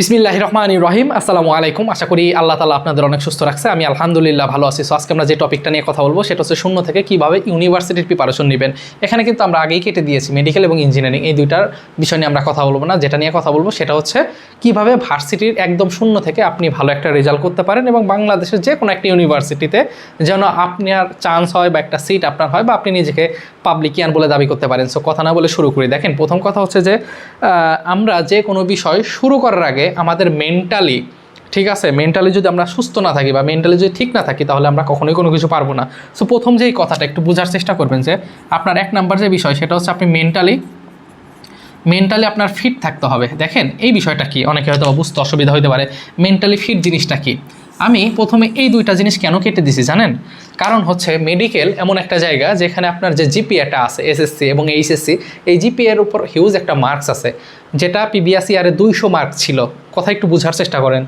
বিসমিল্লাহ রহমান রহিম। আসসালামু আলাইকুম। আশা করি আল্লাহ তালা আপনাদের অনেক সুস্থ রাখছে। আমি আলহামদুলিল্লাহ ভালো আছি। সো আজকে আমরা যে টপিকটা নিয়ে কথা বলব, সেটা হচ্ছে শূন্য থেকে কীভাবে ইউনিভার্সিটির প্রিপারেশন নেবেন। এখানে কিন্তু আমরা আগেই কেটে দিয়েছি মেডিকেল এবং ইঞ্জিনিয়ারিং এই দুইটার বিষয় নিয়ে আমরা কথা বলব না। যেটা নিয়ে কথা বলব, সেটা হচ্ছে কীভাবে ভার্সিটির একদম শূন্য থেকে আপনি ভালো একটা রেজাল্ট করতে পারেন এবং বাংলাদেশের যে কোনো একটা ইউনিভার্সিটিতে যেন আপনার চান্স হয় বা একটা সিট আপনার হয় বা আপনি নিজেকে পাবলিকিয়ান বলে দাবি করতে পারেন। সো কথা না বলে শুরু করি। দেখেন, প্রথম কথা হচ্ছে যে আমরা যে কোনো বিষয় শুরু করার আগে আমাদের মেন্টালি ঠিক আছে? মেন্টালি যদি আমরা সুস্থ না থাকি বা মেন্টালি যদি ঠিক না থাকি, তাহলে আমরা কখনোই কোনো কিছু পারব না। সো প্রথম যেই কথাটা একটু বোঝার চেষ্টা করবেন যে, আপনার এক নাম্বার যে বিষয়, সেটা হচ্ছে আপনি মেন্টালি মেন্টালি আপনার ফিট থাকতে হবে। দেখেন, এই বিষয়টা কি? অনেকে হয়তো বুঝতে অসুবিধা হতে পারে। মেন্টালি ফিট জিনিসটা কি? আমি প্রথমে এই দুইটা জিনিস কেন কেটে দিছি জানেন? কারণ হচ্ছে মেডিকেল এমন একটা জায়গা যেখানে আপনার যে জিপিএটা আছে এসএসসি এবং এইচএসসি এই জিপিএর উপর হিউজ একটা মার্কস আছে। যেটা পিবিএস আরে দুইশো মার্ক ছিল। কথা একটু বোঝার চেষ্টা করেন।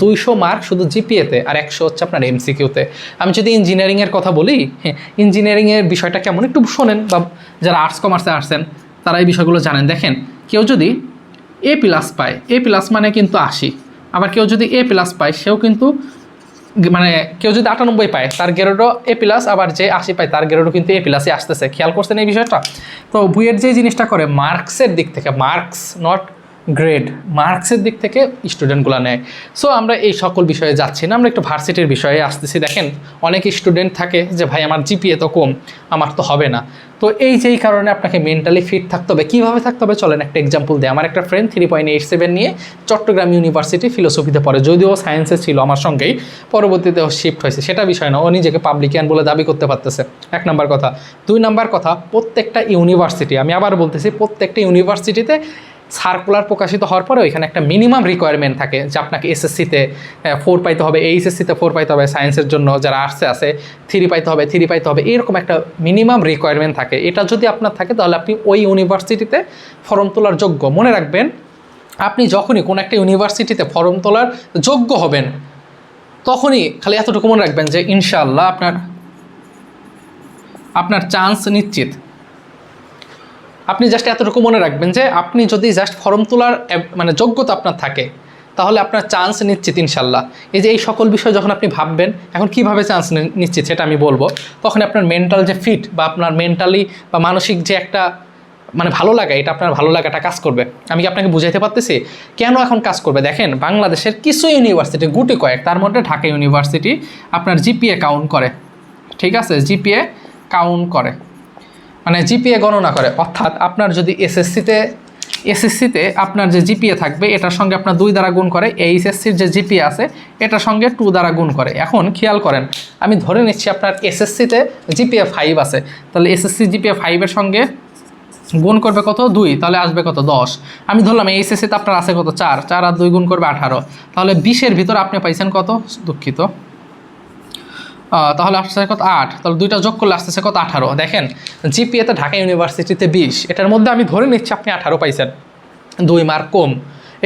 দুইশো মার্ক শুধু জিপিএতে আর একশো হচ্ছে আপনার এমসিকিউতে আমি যদি ইঞ্জিনিয়ারিংয়ের কথা বলি হ্যাঁ ইঞ্জিনিয়ারিংয়ের বিষয়টা কেমন একটু শোনেন বা যারা আর্টস কমার্সে আসছেন, তারা এই বিষয়গুলো জানেন। দেখেন, কেউ যদি এ প্লাস পায় এ প্লাস মানে কিন্তু আশি। আবার কেউ যদি এ প্লাস পায়, সেও কিন্তু মানে কেউ যদি আটানব্বই পায়, তার গেরোডো এ প্লাস আবার যে আশি পায়, তার গ্রেডও কিন্তু এ প্লাসই আসতেছে। খেয়াল করছেন এই বিষয়টা? তো বুয়ের যে জিনিসটা করে, মার্কসের দিক থেকে, মার্কস নট গ্রেড মার্কসের দিক থেকে স্টুডেন্টগুলো নেয়। সো আমরা এই সকল বিষয়ে যাচ্ছি না, আমরা একটু ভার্সিটির বিষয়ে আসতেছি। দেখেন, অনেক স্টুডেন্ট থাকে যে, ভাই, আমার জিপিএ তো কম, আমার তো হবে না। তো এই যেই কারণে আপনাকে মেন্টালি ফিট থাকতে হবে। কীভাবে থাকতে হবে? চলেন একটা এক্সাম্পল দেয় আমার একটা friend three point eight seven নিয়ে চট্টগ্রাম ইউনিভার্সিটি ফিলোসফিতে পড়ে। যদিও সায়েন্সে ছিল আমার সঙ্গেই, পরবর্তীতে শিফট হয়েছে। সেটা বিষয় না, ও নিজেকে পাবলিকিয়ান বলে দাবি করতে পারতেছে। এক নাম্বার কথা। দুই নাম্বার কথা, প্রত্যেকটা ইউনিভার্সিটি আমি আবার বলতেছি, প্রত্যেকটা ইউনিভার্সিটিতে সার্কুলার প্রকাশিত হওয়ার পরে ওইখানে একটা মিনিমাম রিকোয়ারমেন্ট থাকে যে আপনাকে এসএসসিতে ফোর পাইতে হবে এইচএসসিতে ফোর পাইতে হবে সায়েন্সের জন্য যারা আর্টসে আছে থ্রি পাইতে হবে থ্রি পাইতে হবে, এরকম একটা মিনিমাম রিকোয়ারমেন্ট থাকে। এটা যদি আপনার থাকে তাহলে আপনি ওই ইউনিভার্সিটিতে ফর্ম তোলার যোগ্য। মনে রাখবেন, আপনি যখনই কোনো একটা ইউনিভার্সিটিতে ফর্ম তোলার যোগ্য হবেন, তখনই খালি এতটুকু মনে রাখবেন যে ইনশাআল্লাহ আপনার আপনার চান্স নিশ্চিত। আপনি জাস্ট এতটুকু মনে রাখবেন যে আপনি যদি জাস্ট ফর্ম তোলার মানে যোগ্যতা আপনার থাকে, তাহলে আপনার চান্স নিশ্চিত ইনশাল্লাহ। এই যে এই সকল বিষয় যখন আপনি ভাববেন, এখন কীভাবে চান্স নিশ্চিত সেটা আমি বলব। তখন আপনার মেন্টাল যে ফিট বা আপনার মেন্টালি বা মানসিক যে একটা মানে ভালো লাগা, এটা আপনার ভালো লাগাটা কাজ করবে। আমি কি আপনাকে বুঝাইতে পারতেছি? কেন এখন কাজ করবে? দেখেন, বাংলাদেশের কিছু ইউনিভার্সিটি গুটি কয়েক, তার মধ্যে ঢাকা ইউনিভার্সিটি আপনার জিপিএ কাউন্ট করে। ঠিক আছে? জিপিএ কাউন্ট করে। মানে জিপিএ গণনা করে। অর্থাৎ আপনার যদি এসএসসিতে এসএসসিতে আপনার যে জিপিএ থাকবে, এটার সঙ্গে আপনার দুই দ্বারা গুণ করে। এইচএসসির যে জিপিএ আছে, এটার সঙ্গে টু দ্বারা গুণ করে। এখন খেয়াল করেন, আমি ধরে নিচ্ছি আপনার এসএসসিতে জিপিএ ফাইভ আছে। তাহলে এসএসসি জিপিএ ফাইভের সঙ্গে গুণ করবে কত? দুই। তাহলে আসবে কত? দশ। আমি ধরলাম এইচএসসিতে আপনার আছে কত? চার। চার আর দুই গুণ করবে আঠারো। তাহলে বিশের ভিতর আপনি পাইছেন কত? দুঃখিত। তাহলে আসতেছে কত আট? তাহলে দুইটা যোগ করলে আসতেছে কত আঠারো? দেখেন জিপিএতে ঢাকা ইউনিভার্সিটিতে বিশ। এটার মধ্যে আমি ধরে নিচ্ছি আপনি আঠারো পাইছেন। দুই মার্ক কম।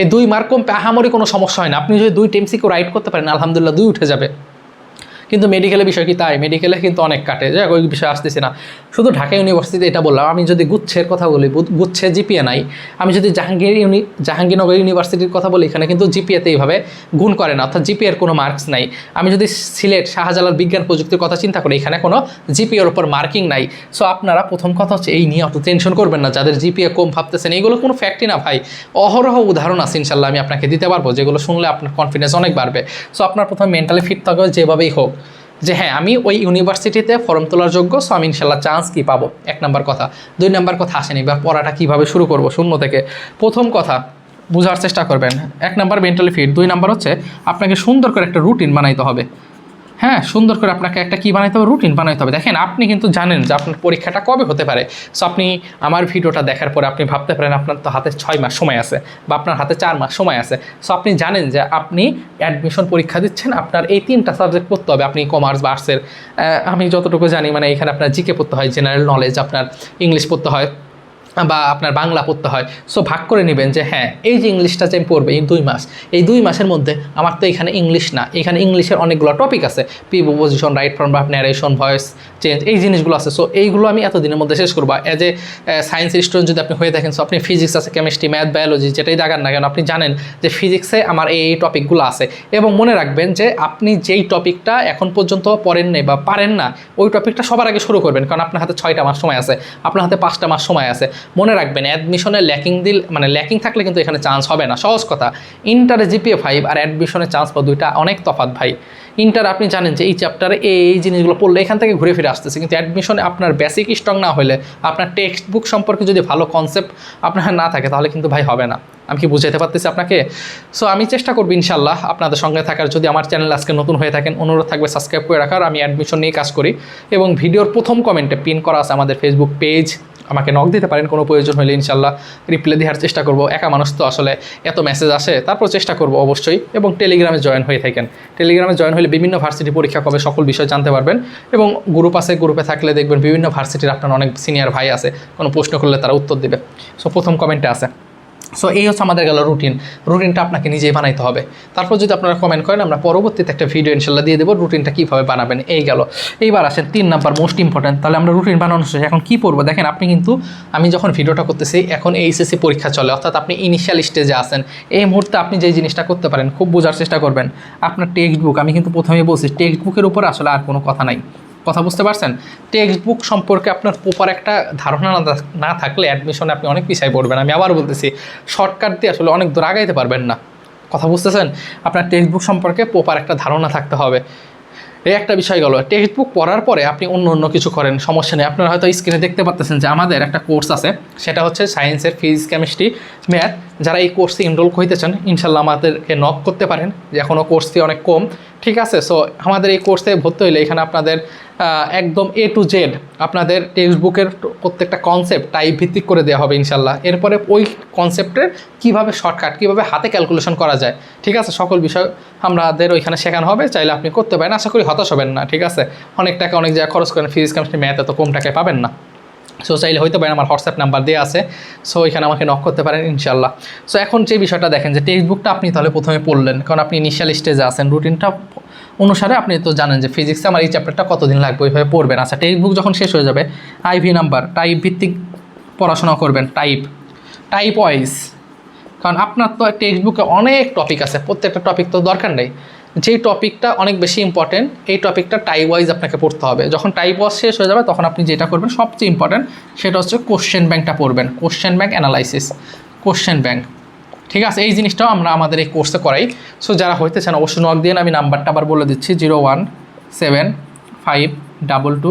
এই দুই মার্ক কম, আহামরি কোনো সমস্যা হয় না। আপনি যদি দুই টেমসিকে রাইট করতে পারেন, আলহামদুলিল্লাহ দুই উঠে যাবে। কিন্তু মেডিকেলের বিষয় কি তাই? মেডিকেলে কিন্তু অনেক কাটে। যাই ওই বিষয়ে আসতেছি না। শুধু ঢাকা ইউনিভার্সিটিতে এটা বললাম। আমি যদি গুচ্ছের কথা বলি গুচ্ছে জিপিএ নাই। আমি যদি জাহাঙ্গীর ইউনি জাহাঙ্গীরনগর ইউনিভার্সিটির কথা বলি, এখানে কিন্তু জিপিএতে এইভাবে গুণ করে না। অর্থাৎ জিপিএর কোনো মার্কস নাই। আমি যদি সিলেট শাহজালাল বিজ্ঞান প্রযুক্তির কথা চিন্তা করি, এখানে কোনো জিপিএর ওপর মার্কিং নাই। সো আপনারা প্রথম কথা হচ্ছে এই নিয়ে অত টেনশন করবেন না। যাদের জিপিএ কম ভাবতেছেন এইগুলো কোনো ফ্যাক্টই না ভাই। অহরহ উদাহরণ আছে ইনশাল্লাহ, আমি আপনাকে দিতে পারব। যেগুলো শুনলে আপনার কনফিডেন্স অনেক বাড়বে। সো আপনার প্রথম মেন্টালি ফিট থাকবে, যেভাবেই হোক। যে হ্যাঁ আমি ওই ইউনিভার্সিটিতে ফর্ম তোলার যোগ্য সো আমি ইনশাল্লাহ চান্স কি পাবো? এক নম্বর কথা। দুই নম্বর কথা আসেনি, বা পড়াটা কীভাবে শুরু করব? শূন্য থেকে। প্রথম কথা, বোঝার চেষ্টা করবেন। এক নাম্বার মেন্টালি ফিট দুই নাম্বার হচ্ছে আপনাকে সুন্দর করে একটা রুটিন বানাইতে হবে। হ্যাঁ সুন্দর করে আপনাকে একটা কী বানাইতে হবে? রুটিন বানাইতে হবে। দেখেন, আপনি কিন্তু জানেন যে আপনার পরীক্ষাটা কবে হতে পারে। সো আপনি আমার ভিডিওটা দেখার পরে আপনি ভাবতে পারেন আপনার তো হাতে ছয় মাস সময় আছে বা আপনার হাতে চার মাস সময় আছে। সো আপনি জানেন যে আপনি অ্যাডমিশন পরীক্ষা দিচ্ছেন, আপনার এই তিনটা সাবজেক্ট পড়তে হবে। আপনি কমার্স বা আর্টসের আমি যতটুকু জানি মানে এখানে আপনার জিকে পড়তে হয় জেনারেল নলেজ আপনার ইংলিশ পড়তে হয়। বা আপনার বাংলা পড়তে হয়। সো ভাগ করে নেবেন যে হ্যাঁ এই যে ইংলিশটা যে পড়বে, এই দুই মাস, এই দুই মাসের মধ্যে আমার তো এখানে ইংলিশ না। এখানে ইংলিশের অনেকগুলো টপিক আছে। Preposition right form verb narration voice change এই জিনিসগুলো আছে। সো এইগুলো আমি এতদিনের মধ্যে শেষ করব। অ্যাজ এ সায়েন্স স্টুডেন্ট যদি আপনি হয়ে থাকেন সো আপনি ফিজিক্স আছে কেমিস্ট্রি ম্যাথ বায়োলজি যেটাই দেখান না কেন, আপনি জানেন যে ফিজিক্সে আমার এই এই টপিকগুলো আছে। এবং মনে রাখবেন যে, আপনি যেই টপিকটা এখন পর্যন্ত পড়েন নাই বা পারেন না, ওই টপিকটা সবার আগে শুরু করবেন। কারণ আপনার হাতে ছয়টা মাস সময় আছে। আপনার হাতে পাঁচটা মাস সময় আছে। মনে রাখবেন অ্যাডমিশনে ল্যাকিং দিল মানে ল্যাকিং থাকলে কিন্তু এখানে চান্স হবে না। সহজ কথা ইন্টারে জিপিএ ফাইভ আর অ্যাডমিশনে চান্স পাওয়া দুইটা অনেক তফাৎ ভাই। ইন্টার আপনি জানেন যে এই চ্যাপ্টারে এই এই জিনিসগুলো পড়লে এখান থেকে ঘুরে ফিরে আসতেছে। কিন্তু অ্যাডমিশনে আপনার বেসিক স্ট্রং না হলে, আপনার টেক্সট বুক সম্পর্কে যদি ভালো কনসেপ্ট আপনার না থাকে, তাহলে কিন্তু ভাই হবে না। আমি কি বুঝাতে পারতেছি আপনাকে? সো আমি চেষ্টা করব ইনশাল্লাহ আপনাদের সঙ্গে থাকার। যদি আমার চ্যানেল আজকে নতুন হয়ে থাকেন, অনুরোধ থাকবে সাবস্ক্রাইব করে রাখার। আমি অ্যাডমিশন নিয়ে কাজ করি এবং ভিডিওর প্রথম কমেন্টে পিন করা আছে আমাদের ফেসবুক পেজ আমাকে নক দিতে পারেন, কোনো প্রয়োজন হলে ইনশাল্লাহ রিপ্লাই দেওয়ার চেষ্টা করব। একা মানুষ তো আসলে এত মেসেজ আসে, তারপর চেষ্টা করব অবশ্যই। এবং টেলিগ্রামে জয়েন হয়ে থাকেন। টেলিগ্রামে জয়েন হলে বিভিন্ন ভার্সিটি পরীক্ষা কবে সকল বিষয় জানতে পারবেন। এবং গ্রুপ আছে গ্রুপে থাকলে দেখবেন বিভিন্ন ভার্সিটির আপনার অনেক সিনিয়র ভাই আছে। কোনো প্রশ্ন করলে তারা উত্তর দেবে। সো প্রথম কমেন্টে আছে। সো এই হচ্ছে আমাদের গেল রুটিন রুটিনটা আপনাকে নিজেই বানাইতে হবে। তারপর যদি আপনারা কমেন্ট করেন, আমরা পরবর্তীতে একটা ভিডিও ইনশাল্লাহ দিয়ে দেবো রুটিনটা কীভাবে বানাবেন। এই গেল। এইবার আসেন তিন নাম্বার মোস্ট ইম্পর্টেন্ট তাহলে আমরা রুটিন বানানো শেষ এখন কী পড়ব? দেখেন, আপনি কিন্তু, আমি যখন ভিডিওটা করতেছি, এখন এইচএসসি পরীক্ষা চলে। অর্থাৎ আপনি ইনিশিয়াল স্টেজে আসেন এই মুহূর্তে আপনি যেই জিনিসটা করতে পারেন, খুব বোঝার চেষ্টা করবেন। আপনার টেক্সট বুক আমি কিন্তু প্রথমেই বলছি টেক্সট বুকের উপর আসলে আর কোনো কথা নাই। কথা বুঝতে পারছেন? টেক্সট বুক সম্পর্কে আপনার প্রপার একটা ধারণা না থাকলে অ্যাডমিশনে আপনি অনেক পিছাই পড়বেন। আমি আবার বলতেছি শর্টকাট দিয়ে আসলে অনেক দূর আগাইতে পারবেন না। কথা বুঝতেছেন? আপনার টেক্সট বুক সম্পর্কে প্রপার একটা ধারণা থাকতে হবে। এই একটা বিষয় গেল টেক্সট বুক পড়ার পরে আপনি অন্য অন্য কিছু করেন, সমস্যা নেই। আপনারা হয়তো স্ক্রিনে দেখতে পাচ্ছেন যে আমাদের একটা কোর্স আছে, সেটা হচ্ছে সায়েন্সের ফিজিক্স কেমিস্ট্রি ম্যাথ যারা এই কোর্সে এনরোল করতে চান ইনশাল্লাহ আমাদেরকে নক করতে পারেন। যে এখনও কোর্স ফি অনেক কম। ঠিক আছে? সো আমাদের এই কোর্সে ভর্তি হইলে এখানে আপনাদের একদম এ টু জেড আপনাদের টেক্সট বুকের প্রত্যেকটা কনসেপ্ট টাইপ ভিত্তিক করে দেওয়া হবে ইনশাল্লাহ। এরপরে ওই কনসেপ্টের কীভাবে শর্টকাট কীভাবে হাতে ক্যালকুলেশন করা যায়, ঠিক আছে? সকল বিষয় আমাদের ওইখানে শেখানো হবে, চাইলে আপনি করতে পারেন। আশা করি হতাশ হবেন না, ঠিক আছে? অনেক টাকা, অনেক জায়গায় খরচ করেন ফিজিক্স কেমিস্ট্রি ম্যাথ এত কম টাকায় পাবেন না। সো চাইলে হয়তো পারেন, আমার হোয়াটসঅ্যাপ নাম্বার দেওয়া আছে। সো এখানে আমাকে নক করতে পারেন, ইনশাল্লাহ। সো এখন যে বিষয়টা দেখেন, যে টেক্সট বুকটা আপনি তাহলে প্রথমে পড়লেন, কারণ আপনি ইনিশিয়াল স্টেজে আছেন রুটিনটা অনুসারে আপনি তো জানেন যে ফিজিক্সে আমার এই চ্যাপ্টারটা কতদিন লাগবে, ওইভাবে পড়বেন। আচ্ছা টেক্সট বুক যখন শেষ হয়ে যাবে আইভি নাম্বার টাইপ ভিত্তিক পড়াশোনা করবেন টাইপ টাইপ ওয়াইজ কারণ আপনার তো টেক্সট বুকে অনেক টপিক আছে, প্রত্যেকটা টপিক তো দরকার নেই। যেই টপিকটা অনেক বেশি ইম্পর্টেন্ট এই টপিকটা টাইপ ওয়াইজ আপনাকে পড়তে হবে। যখন টাইপ ওয়াইজ শেষ হয়ে যাবে, তখন আপনি যেটা করবেন, সবচেয়ে ইম্পর্টেন্ট সেটা হচ্ছে কোশ্চেন ব্যাংকটা পড়বেন। Question bank analysis question bank ঠিক আছে, এই জিনিসটাও আমরা আমাদের এই কোর্সে করাই। সো যারা হইতে চান, অবশ্যই নক দিয়ে আমি নাম্বারটা আবার বলে দিচ্ছি zero one seven five double two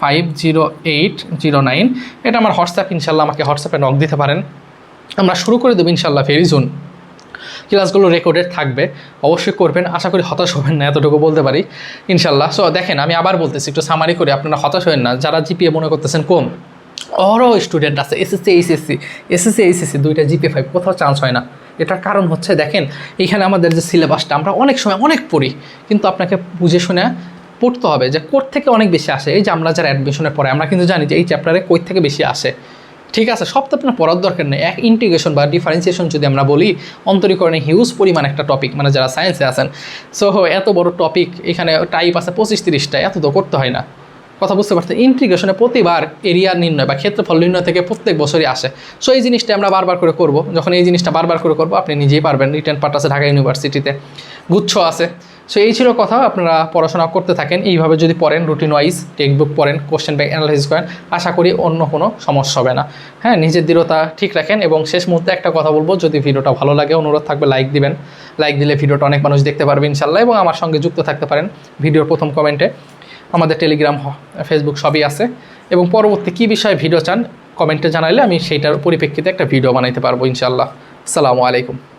five zero eight zero nine এটা আমার হোয়াটসঅ্যাপ ইনশাল্লাহ আমাকে হোয়াটসঅ্যাপে নক দিতে পারেন। আমরা শুরু করে দেবো ইনশাল্লাহ ভেরি জুন ক্লাসগুলো রেকর্ডেড থাকবে, অবশ্যই করবেন। আশা করি হতাশ হবেন না, এতটুকু বলতে পারি ইনশাল্লাহ সো দেখেন, আমি আবার বলতেছি, একটু সামারি করে, আপনারা হতাশ হবেন না। যারা জিপিএ মনে করতেছেন, কম। অরও স্টুডেন্ট আছে এসএসসি এইচএসসি এসএসসি এইচএসসি দুইটা জিপি ফাইভ কোথাও চান্স হয় না। এটার কারণ হচ্ছে দেখেন এইখানে আমাদের যে সিলেবাসটা আমরা অনেক সময় অনেক পড়ি, কিন্তু আপনাকে বুঝে শুনে পড়তে হবে যে কোর থেকে অনেক বেশি আসে। এই যে আমরা যারা অ্যাডমিশনের পরে আমরা কিন্তু জানি যে এই চ্যাপ্টারে কই থেকে বেশি আসে। ঠিক আছে, সব তো আপনার পড়ার দরকার নেই। এক ইন্টিগ্রেশন বা ডিফারেন্সিয়েশন যদি আমরা বলি, অন্তরীকরণে হিউজ পরিমাণ একটা টপিক মানে যারা সায়েন্সে আছেন। সো এত বড় টপিক এখানে টাইপ আছে পঁচিশ তিরিশটা, এত তো করতে হয় না। কথা বুঝতে পারছেন? ইন্টিগ্রেশনে প্রতিবার এরিয়া নির্ণয় বা ক্ষেত্রফল নির্ণয় থেকে প্রত্যেক বছরই আসে। সো এই জিনিসটা আমরা বারবার করে করব। যখন এই জিনিসটা বারবার করে করব, আপনি নিজেই পারবেন। রিটার্ন পার্ট আছে ঢাকা ইউনিভার্সিটিতে গুচ্ছ আছে। সো এই ছিল কথা। আপনারা পড়াশোনা করতে থাকেন। এইভাবে যদি পড়েন রুটিন ওয়াইজ টেক্সট বুক পড়েন কোশ্চেন ব্যাংক অ্যানালাইসিস করেন, আশা করি অন্য কোনো সমস্যা হবে না। হ্যাঁ নিজের দৃঢ়তা ঠিক রাখেন এবং শেষ মুহূর্তে একটা কথা বলব। যদি ভিডিওটা ভালো লাগে, অনুরোধ থাকবে লাইক দিবেন। লাইক দিলে ভিডিওটা অনেক মানুষ দেখতে পারবে ইনশাল্লাহ এবং আমার সঙ্গে যুক্ত থাকতে পারেন ভিডিওর প্রথম কমেন্টে আমাদের টেলিগ্রাম ফেসবুক সবই আছে। এবং পরবর্তী কী বিষয়ে ভিডিও চান কমেন্টে জানাইলে আমি সেইটার পরিপ্রেক্ষিতে একটা ভিডিও বানাইতে পারব ইনশাল্লাহ আসসালামু আলাইকুম।